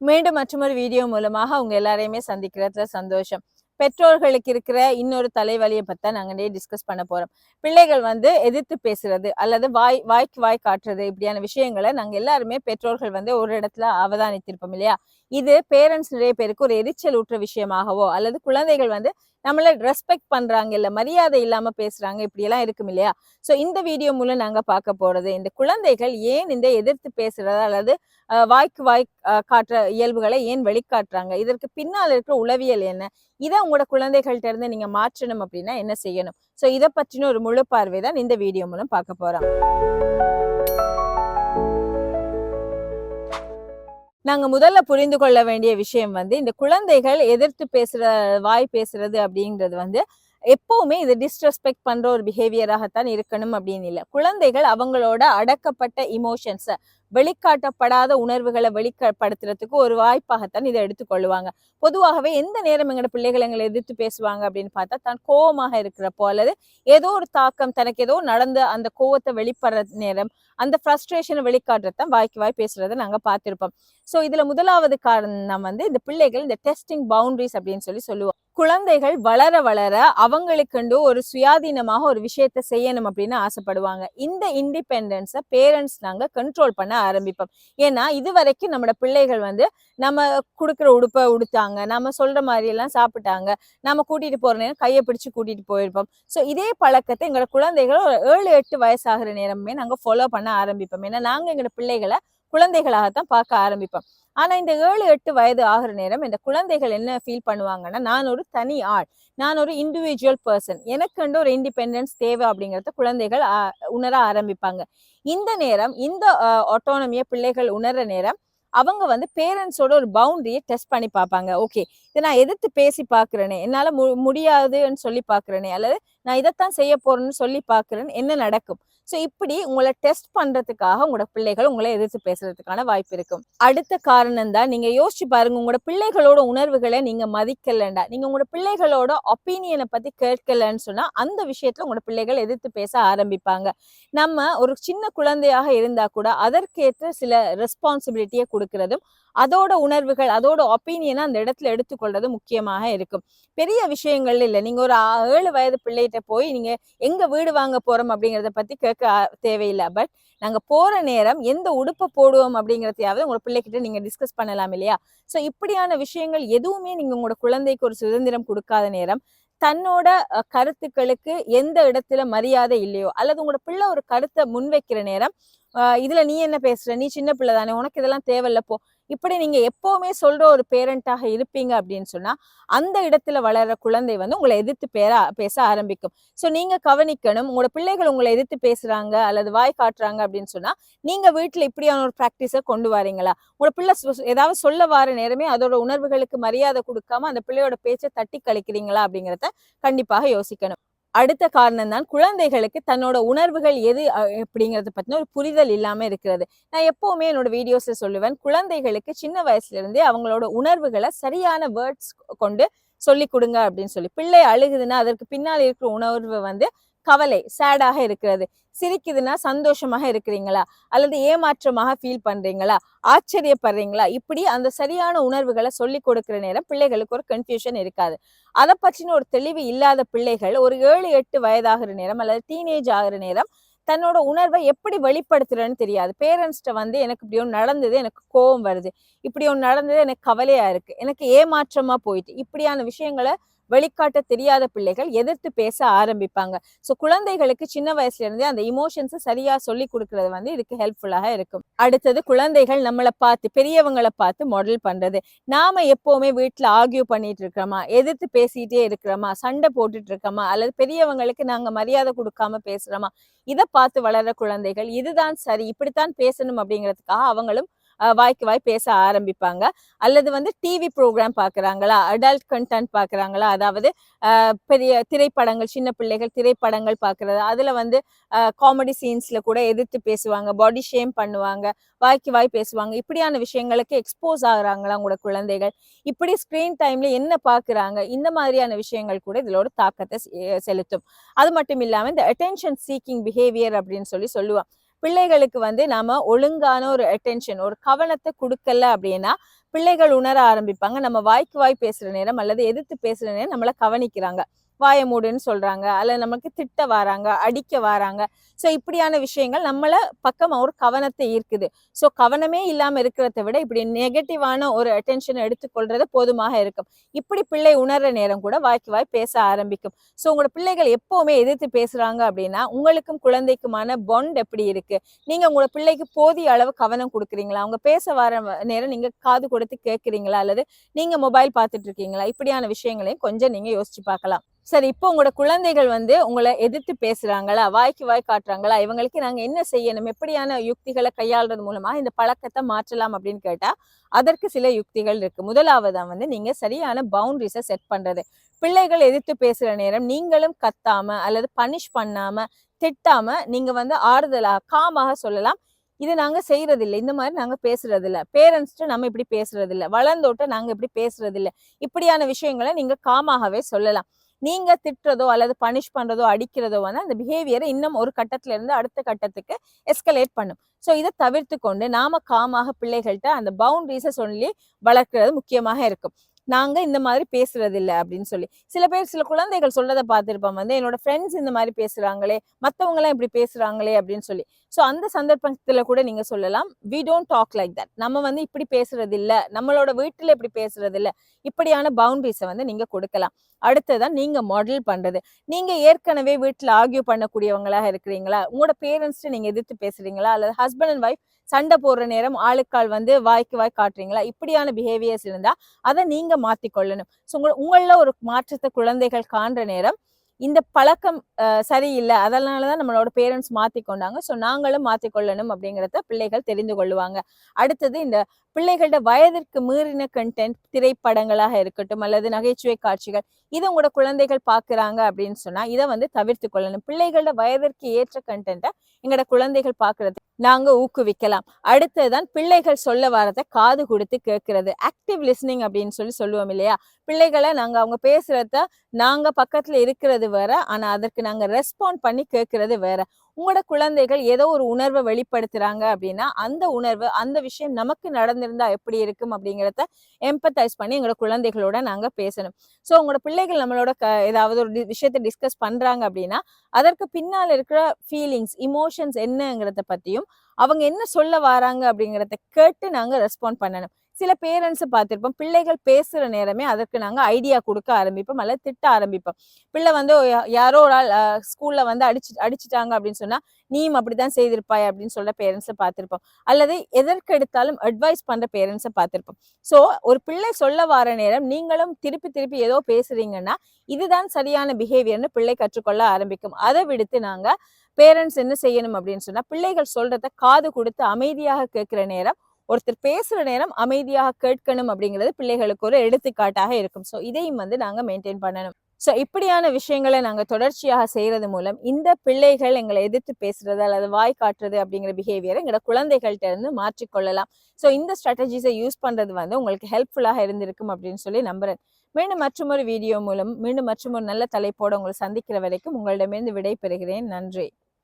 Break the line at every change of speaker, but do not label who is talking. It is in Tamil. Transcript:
மீண்டும் மற்றொரு வீடியோ மூலமாக உங்க எல்லாரையுமே சந்திக்கிறதுல சந்தோஷம். பெற்றோர்களுக்கு இருக்கிற இன்னொரு தலைவலியை பத்தி நாங்கள் டிஸ்கஸ் பண்ண போறோம். பிள்ளைகள் வந்து எதிர்த்து பேசுறது அல்லது வாய் வாய்க்கு வாய் காட்டுறது இப்படியான விஷயங்களை நாங்க எல்லாருமே பெற்றோர்கள் வந்து ஒரு இடத்துல அவதானித்திருப்போம் இல்லையா? இது பேரண்ட்ஸ் நிறைய பேருக்கு ஒரு எரிச்சல் ஊற்ற விஷயமாகவோ அல்லது குழந்தைகள் வந்து நம்மள ரெஸ்பெக்ட் பண்றாங்க இல்ல மரியாதை இல்லாம பேசுறாங்க இப்படி எல்லாம் இருக்கும் இல்லையா? சோ இந்த வீடியோ மூலம் நாங்க பார்க்க போறது இந்த குழந்தைகள் ஏன் இந்த எதிர்த்து பேசுறதா அல்லது வாய்க்கு வாய் அஹ், காட்டுற இயல்புகளை ஏன் வெளிக்காட்டுறாங்க? இதற்கு பின்னால் இருக்கிற உளவியல் என்ன? இதை உங்களோட குழந்தைகள்ட்ட இருந்து நீங்க மாற்றணும் அப்படின்னா என்ன செய்யணும்? சோ இதை பற்றின ஒரு முழு பார்வை தான் இந்த வீடியோ மூலம் பார்க்க போறோம். நாங்க முதல்ல புரிந்து கொள்ள வேண்டிய விஷயம் வந்து இந்த குழந்தைகள் எதிர்த்து பேசுற வாய் பேசுறது அப்படிங்கிறது வந்து எப்பவுமே இது டிஸ்ரெஸ்பெக்ட் பண்ற ஒரு பிஹேவியராகத்தான் இருக்கணும் அப்படின்னு இல்லை. குழந்தைகள் அவங்களோட அடக்கப்பட்ட இமோஷன்ஸை வெளிக்காட்டப்படாத உணர்வுகளை வெளிப்படுத்துறதுக்கு ஒரு வாய்ப்பாகத்தான் இதை எடுத்துக்கொள்ளுவாங்க. பொதுவாகவே எந்த நேரம் எங்களோட பிள்ளைகள் எங்களை எதிர்த்து பேசுவாங்க அப்படின்னு பார்த்தா தான் கோவமாக இருக்கிறப்போ அல்லது ஏதோ ஒரு தாக்கம் தனக்கு ஏதோ நடந்த அந்த கோவத்தை வெளிப்படுற நேரம் அந்த ஃப்ரஸ்ட்ரேஷனை வெளிக்காட்டுறதான் வாய்க்கு வாய் பேசுறதை நாங்கள் பார்த்துருப்போம். ஸோ இதில் முதலாவது காரணம் வந்து இந்த பிள்ளைகள் இந்த டெஸ்டிங் பவுண்டரிஸ் அப்படின்னு சொல்லி சொல்லுவோம் குழந்தைகள் வளர வளர அவங்களுக்குண்டு ஒரு சுயாதீனமாக ஒரு விஷயத்த செய்யணும் அப்படின்னு ஆசைப்படுவாங்க. இந்த இண்டிபெண்டன்ஸை பேரண்ட்ஸ் நாங்கள் கண்ட்ரோல் பண்ண ஆரம்பிப்போம். ஏன்னா இது வரைக்கும் நம்மளோட பிள்ளைகள் வந்து நம்ம கொடுக்குற உடுப்பை உடுத்தாங்க. நம்ம சொல்கிற மாதிரி எல்லாம் சாப்பிட்டாங்க. நம்ம கூட்டிகிட்டு போகிற நேரம் கையை பிடிச்சி கூட்டிகிட்டு போயிருப்போம். ஸோ இதே பழக்கத்தை எங்களோட குழந்தைகள் ஒரு ஏழு எட்டு வயசாகிற நேரமே நாங்கள் ஃபாலோ பண்ண ஆரம்பிப்போம். ஏன்னா நாங்கள் எங்களோட பிள்ளைகளை குழந்தைகளாகத்தான் பார்க்க ஆரம்பிப்போம். ஆனா இந்த ஏழு எட்டு வயது ஆகிற நேரம் இந்த குழந்தைகள் என்ன ஃபீல் பண்ணுவாங்கன்னா நான் ஒரு தனி ஆள் நான் ஒரு இண்டிவிஜுவல் பர்சன் எனக்குண்டு ஒரு இண்டிபெண்டன்ஸ் தேவை அப்படிங்கிறத குழந்தைகள் ஆ- உணர ஆரம்பிப்பாங்க. இந்த நேரம் இந்த ஆட்டோனமியை பிள்ளைகள் உணர்ற நேரம் அவங்க வந்து பேரண்ட்ஸோட ஒரு பவுண்டரியை டெஸ்ட் பண்ணி பார்ப்பாங்க. ஓகே இதை நான் எதிர்த்து பேசி பார்க்குறேனே என்னால் மு முடியாதுன்னு சொல்லி பார்க்குறேனே அல்லது நான் இதைத்தான் செய்ய போறேன்னு சொல்லி பார்க்குறேன்னு என்ன நடக்கும்? ஸோ இப்படி உங்களை டெஸ்ட் பண்றதுக்காக உங்களோட பிள்ளைகள் உங்களை எதிர்த்து பேசுறதுக்கான வாய்ப்பு இருக்கும் அடுத்த காரணம் தான் நீங்க யோசிச்சு பாருங்க உங்களோட பிள்ளைகளோட உணர்வுகளை நீங்க மதிக்கலண்டா? நீங்க உங்களோட பிள்ளைகளோட ஒப்பீனியனை பத்தி கேட்கலன்னு சொன்னா அந்த விஷயத்துல உங்களோட பிள்ளைகள் எதிர்த்து பேச ஆரம்பிப்பாங்க. நம்ம ஒரு சின்ன குழந்தையாக இருந்தா கூட அதற்கேற்ற சில ரெஸ்பான்சிபிலிட்டியை கொடுக்கறதும் அதோட உணர்வுகள் அதோட ஒப்பீனியனை அந்த இடத்துல எடுத்துக்கொள்றது முக்கியமாக இருக்கும். பெரிய விஷயங்கள் இல்லை நீங்க ஒரு ஏழு வயது பிள்ளைகிட்ட போய் நீங்க எங்க வீடு வாங்க போறோம் அப்படிங்கிறத பத்தி கேட்க ஆ- தேவையில்லை. பட் நாங்க போற நேரம் எந்த உடுப்பை போடுவோம் அப்படிங்கறதையாவது உங்களோட பிள்ளைகிட்ட நீங்க டிஸ்கஸ் பண்ணலாம் இல்லையா? சோ இப்படியான விஷயங்கள் எதுவுமே நீங்க உங்களோட குழந்தைக்கு ஒரு சுதந்திரம் கொடுக்காத நேரம் தன்னோட கருத்துக்களுக்கு எந்த இடத்துல மரியாதை இல்லையோ அல்லது உங்களோட பிள்ளை ஒரு கருத்தை முன்வைக்கிற நேரம் இதுல நீ என்ன பேசுற? நீ சின்ன பிள்ளை தானே உனக்கு இதெல்லாம் தேவையில்ல போ. இப்படி நீங்க எப்பவுமே சொல்ற ஒரு பேரண்டாக இருப்பீங்க அப்படின்னு சொன்னா அந்த இடத்துல வளர்ற குழந்தை வந்து உங்களை எதிர்த்து பேர பேச ஆரம்பிக்கும். சோ நீங்க கவனிக்கணும் உங்களோட பிள்ளைகள் உங்களை எதிர்த்து பேசுறாங்க அல்லது வாய் காட்டுறாங்க அப்படின்னு சொன்னா நீங்க வீட்டுல இப்படியான ஒரு ப்ராக்டிஸை கொண்டு வரீங்களா? உங்களோட பிள்ளை சொ- ஏதாவது சொல்ல வர நேரமே அதோட உணர்வுகளுக்கு மரியாதை கொடுக்காம அந்த பிள்ளையோட பேச்சை தட்டி கழிக்கிறீங்களா அப்படிங்கிறத கண்டிப்பாக யோசிக்கணும். அடுத்த காரணம் தான் குழந்தைகளுக்கு தன்னோட உணர்வுகள் எது அஹ், அப்படிங்கறத பத்தின ஒரு புரிதல் இல்லாம இருக்கிறது. நான் எப்பவுமே என்னோட வீடியோஸ்ல சொல்லுவேன் குழந்தைகளுக்கு சின்ன வயசுல இருந்தே அவங்களோட உணர்வுகளை சரியான வேர்ட்ஸ் கொண்டு சொல்லி கொடுங்க அப்படின்னு சொல்லி. பிள்ளை அழுகுதுன்னா அதற்கு பின்னால் இருக்கிற உணர்வு வந்து கவலை சேடாக இருக்கிறது. சிரிக்குதுன்னா சந்தோஷமாக இருக்கிறீங்களா? அல்லது ஏமாற்றமாக ஃபீல் பண்றீங்களா? ஆச்சரியப்படுறீங்களா? இப்படி அந்த சரியான உணர்வுகளை சொல்லி கொடுக்கிற நேரம் பிள்ளைகளுக்கு ஒரு கன்ஃபியூஷன் இருக்காது. அதை பற்றின ஒரு தெளிவு இல்லாத பிள்ளைகள் ஒரு ஏழு எட்டு வயதாகிற நேரம் அல்லது டீனேஜ் ஆகிற நேரம் தன்னோட உணர்வை எப்படி வெளிப்படுத்துறேன்னு தெரியாது. பேரண்ட்ஸ்ட்ட வந்து எனக்கு இப்படி ஒன்று நடந்தது எனக்கு கோவம் வருது. இப்படி ஒன்று நடந்தது எனக்கு கவலையா இருக்கு. எனக்கு ஏமாற்றமா போயிட்டு இப்படியான விஷயங்களை வெளிக்காட்ட தெரியாத பிள்ளைகள் எதிர்த்து பேச ஆரம்பிப்பாங்க. ஸோ குழந்தைகளுக்கு சின்ன வயசுல இருந்தே அந்த இமோஷன்ஸை சரியா சொல்லி கொடுக்கறது வந்து இதுக்கு ஹெல்ப்ஃபுல்லாக இருக்கும். அடுத்தது குழந்தைகள் நம்மளை பார்த்து பெரியவங்களை பார்த்து மாடல் பண்றது. நாம எப்பவுமே வீட்டுல ஆர்கியூ பண்ணிட்டு இருக்கிறோமா? எதிர்த்து பேசிட்டே இருக்கிறோமா? சண்டை போட்டுட்டு இருக்கோமா? அல்லது பெரியவங்களுக்கு நாங்க மரியாதை கொடுக்காம பேசுறோமா? இதை பார்த்து வளர்ற குழந்தைகள் இதுதான் சரி இப்படித்தான் பேசணும் அப்படிங்கிறதுக்காக அவங்களும் வாய்க்கு வாய் பேச ஆரம்பிப்பாங்க. அல்லது வந்து டிவி ப்ரோக்ராம் பார்க்குறாங்களா அடல்ட் கண்டென்ட் பார்க்கறாங்களா அதாவது பெரிய திரைப்படங்கள் சின்ன பிள்ளைகள் திரைப்படங்கள் பார்க்குறது அதில் வந்து காமெடி சீன்ஸில் கூட எதிர்த்து பேசுவாங்க பாடி ஷேம் பண்ணுவாங்க வாய்க்கு வாய் பேசுவாங்க. இப்படியான விஷயங்களுக்கு எக்ஸ்போஸ் ஆகுறாங்களா உங்களோட குழந்தைகள்? இப்படி ஸ்க்ரீன் டைமில் என்ன பார்க்குறாங்க இந்த மாதிரியான விஷயங்கள் கூட இதிலோட ஒரு தாக்கத்தை செ- செலுத்தும். அது மட்டும் இல்லாமல் இந்த அட்டென்ஷன் சீக்கிங் பிஹேவியர் அப்படின்னு சொல்லி சொல்லுவாங்க. பிள்ளைகளுக்கு வந்து நாம ஒழுங்கான ஒரு அட்டென்ஷன் ஒரு கவனத்தை கொடுக்கல அப்படின்னா பிள்ளைகள் உணர ஆரம்பிப்பாங்க. நம்ம வாய்க்கு வாய் பேசுற நேரம் அல்லது எதிர்த்து பேசுற நேரம் நம்மளை கவனிக்கிறாங்க. வாய மூடுன்னு சொல்றாங்க. அல்ல நமக்கு திட்ட வராங்க அடிக்க வராங்க. ஸோ இப்படியான விஷயங்கள் நம்மளை பக்கம் ஒரு கவனத்தை ஈர்க்குது. ஸோ கவனமே இல்லாமல் இருக்கிறத விட இப்படி நெகட்டிவான ஒரு அட்டென்ஷன் எடுத்துக்கொள்றது போதுமாக இருக்கும். இப்படி பிள்ளை உணர்ற நேரம் கூட வாய்க்கு வாய் பேச ஆரம்பிக்கும். ஸோ உங்களோட பிள்ளைகள் எப்பவுமே எதிர்த்து பேசுறாங்க அப்படின்னா உங்களுக்கும் குழந்தைக்குமான பாண்ட் எப்படி இருக்கு? நீங்க உங்களோட பிள்ளைக்கு போதிய அளவு கவனம் கொடுக்குறீங்களா? அவங்க பேச வர நேரம் நீங்க காது கொடுத்து கேட்குறீங்களா அல்லது நீங்க மொபைல் பார்த்துட்டு இருக்கீங்களா? இப்படியான விஷயங்களையும் கொஞ்சம் நீங்க யோசிச்சு பார்க்கலாம். சரி இப்போ உங்களோட குழந்தைகள் வந்து உங்களை எதிர்த்து பேசுறாங்களா? வாய்க்கு வாய் காட்டுறாங்களா? இவங்களுக்கு நாங்க என்ன செய்யணும்? எப்படியான யுக்திகளை கையாளுறது மூலமா இந்த பழக்கத்தை மாற்றலாம் அப்படின்னு கேட்டா அதற்கு சில யுக்திகள் இருக்கு. முதலாவதா வந்து நீங்க சரியான பவுண்டரிஸை செட் பண்றது. பிள்ளைகள் எதிர்த்து பேசுற நேரம் நீங்களும் கத்தாம அல்லது பனிஷ் பண்ணாம திட்டாம நீங்க வந்து ஆறுதலா காமாக சொல்லலாம். இது நாங்க செய்யறது இந்த மாதிரி நாங்க பேசுறது இல்லை பேரண்ட்ஸ்ட்டு நம்ம இப்படி பேசுறது வளர்ந்தோட்ட நாங்க இப்படி பேசுறதில்ல. இப்படியான விஷயங்களை நீங்க காமாகவே சொல்லலாம். நீங்க திட்டுறதோ அல்லது பனிஷ் பண்றதோ அடிக்கிறதோ வந்து அந்த பிஹேவியரை இன்னும் ஒரு கட்டத்துல இருந்து அடுத்த கட்டத்துக்கு எஸ்கலேட் பண்ணும். ஸோ இதை தவிர்த்து கொண்டு நாம காமாக பிள்ளைகள்கிட்ட அந்த பவுண்டரிஸை சொல்லி வளர்க்கிறது முக்கியமாக இருக்கும். நாங்க இந்த மாதிரி பேசுறது இல்லை அப்படின்னு சொல்லி. சில பேர் சில குழந்தைகள் சொல்றதை பார்த்துருப்போம். வந்து என்னோட ஃப்ரெண்ட்ஸ் இந்த மாதிரி பேசுறாங்களே மத்தவங்க எல்லாம் இப்படி பேசுறாங்களே அப்படின்னு சொல்லி. ஸோ அந்த சந்தர்ப்பத்துல கூட நீங்க சொல்லலாம் we don't talk like that நம்ம வந்து இப்படி பேசுறது இல்ல நம்மளோட வீட்டுல இப்படி பேசுறது இல்ல இப்படியான பவுண்டரிஸை வந்து நீங்க கொடுக்கலாம். அடுத்ததான் நீங்க மாடல் பண்றது. நீங்க ஏற்கனவே வீட்டுல ஆர்கியூ பண்ணக்கூடியவங்களாக இருக்கிறீங்களா? உங்களோட பேரண்ட்ஸ்ட்டு நீங்க எதிர்த்து பேசுறீங்களா? அல்லது ஹஸ்பண்ட் அண்ட் ஒய்ஃப் சண்டை போடுற நேரம் ஆளுக்கால் வந்து வாய்க்கு வாய் காட்டுறீங்களா? இப்படியான பிஹேவியர்ஸ் இருந்தா அதை நீங்க மாத்திக்கொள்ளணும். ஸோ உங்க உங்களில் ஒரு மாற்றத்தை குழந்தைகள் காண்ற நேரம் இந்த பழக்கம் சரியில்லை. சரியில்லை அதனாலதான் நம்மளோட பேரண்ட்ஸ் மாற்றிக்கொண்டாங்க ஸோ நாங்களும் மாற்றிக்கொள்ளணும் அப்படிங்கிறத பிள்ளைகள் தெரிந்து கொள்ளுவாங்க. அடுத்தது இந்த பிள்ளைகளோட வயதிற்கு மீறின கண்டென்ட் திரைப்படங்களாக இருக்கட்டும் அல்லது நகைச்சுவை காட்சிகள் இது உங்களோட குழந்தைகள் பார்க்கறாங்க அப்படின்னு சொன்னால் இதை வந்து தவிர்த்து கொள்ளணும். பிள்ளைகளோட வயதிற்கு ஏற்ற கண்டென்ட்டை எங்களோட குழந்தைகள் பார்க்கறது நாங்க ஊக்குவிக்கலாம். அடுத்ததுதான் பிள்ளைகள் சொல்ல வரதை காது கொடுத்து கேட்கறது ஆக்டிவ் லிஸ்னிங் அப்படின்னு சொல்லி சொல்லுவோம் இல்லையா? பிள்ளைகளை நாங்க அவங்க பேசுகிறத நாங்க பக்கத்தில் இருக்கிறது வேற ஆனா அதற்கு நாங்க ரெஸ்பாண்ட் பண்ணி கேட்கறது வேற. உங்களோட குழந்தைகள் ஏதோ ஒரு உணர்வை வெளிப்படுத்துறாங்க அப்படின்னா அந்த உணர்வு அந்த விஷயம் நமக்கு நடந்திருந்தா எப்படி இருக்கும் அப்படிங்கிறத எம்பத்தைஸ் பண்ணி எங்களோட குழந்தைகளோட நாங்க பேசணும். ஸோ உங்களோட பிள்ளைகள் நம்மளோட க ஏதாவது ஒரு விஷயத்தை டிஸ்கஸ் பண்றாங்க அப்படின்னா அதற்கு பின்னால் இருக்கிற ஃபீலிங்ஸ் இமோஷன்ஸ் என்னங்கிறத பத்தியும் அவங்க என்ன சொல்ல வராங்க அப்படிங்கிறத கேட்டு நாங்க ரெஸ்பாண்ட் பண்ணணும். சில பேரண்ட்ஸ் பார்த்துருப்போம். பிள்ளைகள் பேசுகிற நேரமே அதற்கு நாங்கள் ஐடியா கொடுக்க ஆரம்பிப்போம் அல்லது திட்ட ஆரம்பிப்போம். பிள்ளை வந்து யா- யாரோ ஒரு ஆள் ஸ்கூல்ல வந்து அடிச்சு அடிச்சிட்டாங்க அப்படின்னு சொன்னால் நீயும் அப்படித்தான் செய்திருப்பாய் அப்படின்னு சொல்கிற பேரண்ட்ஸை பார்த்துருப்போம். அல்லது எதற்கு எடுத்தாலும் அட்வைஸ் பண்ணுற பேரண்ட்ஸை பார்த்துருப்போம். ஸோ ஒரு பிள்ளை சொல்ல வர நேரம் நீங்களும் திருப்பி திருப்பி ஏதோ பேசுறீங்கன்னா இதுதான் சரியான பிஹேவியர்னு பிள்ளை கற்றுக்கொள்ள ஆரம்பிக்கும். அதை விடுத்து நாங்கள் பேரண்ட்ஸ் என்ன செய்யணும்? அப்படின்னு சொன்னால் பிள்ளைகள் சொல்கிறத காது கொடுத்து அமைதியாக கேட்குற நேரம் ஒருத்தர் பேசுற நேரம் அமைதியாக கேட்கணும் அப்படிங்கிறது பிள்ளைகளுக்கு ஒரு எடுத்துக்காட்டாக இருக்கும். ஸோ இதையும் வந்து நாங்க மெயின்டைன் பண்ணணும். ஸோ இப்படியான விஷயங்களை நாங்க தொடர்ச்சியாக செய்யறது மூலம் இந்த பிள்ளைகள் எங்களை எதிர்த்து பேசுறது அல்லது வாய் காட்டுறது அப்படிங்கிற பிஹேவியரை எங்களோட குழந்தைகள்கிட்ட இருந்து மாற்றிக்கொள்ளலாம் ஸோ இந்த ஸ்ட்ராட்டஜிஸை யூஸ் பண்றது வந்து உங்களுக்கு ஹெல்ப்ஃபுல்லாக இருந்திருக்கும் அப்படின்னு சொல்லி நம்புறேன். மீண்டும் மற்றொரு வீடியோ மூலம் மீண்டும் மற்றொரு நல்ல தலைப்போடு உங்களை சந்திக்கிற வரைக்கும் உங்களிடமிருந்து விடை பெறுகிறேன் நன்றி.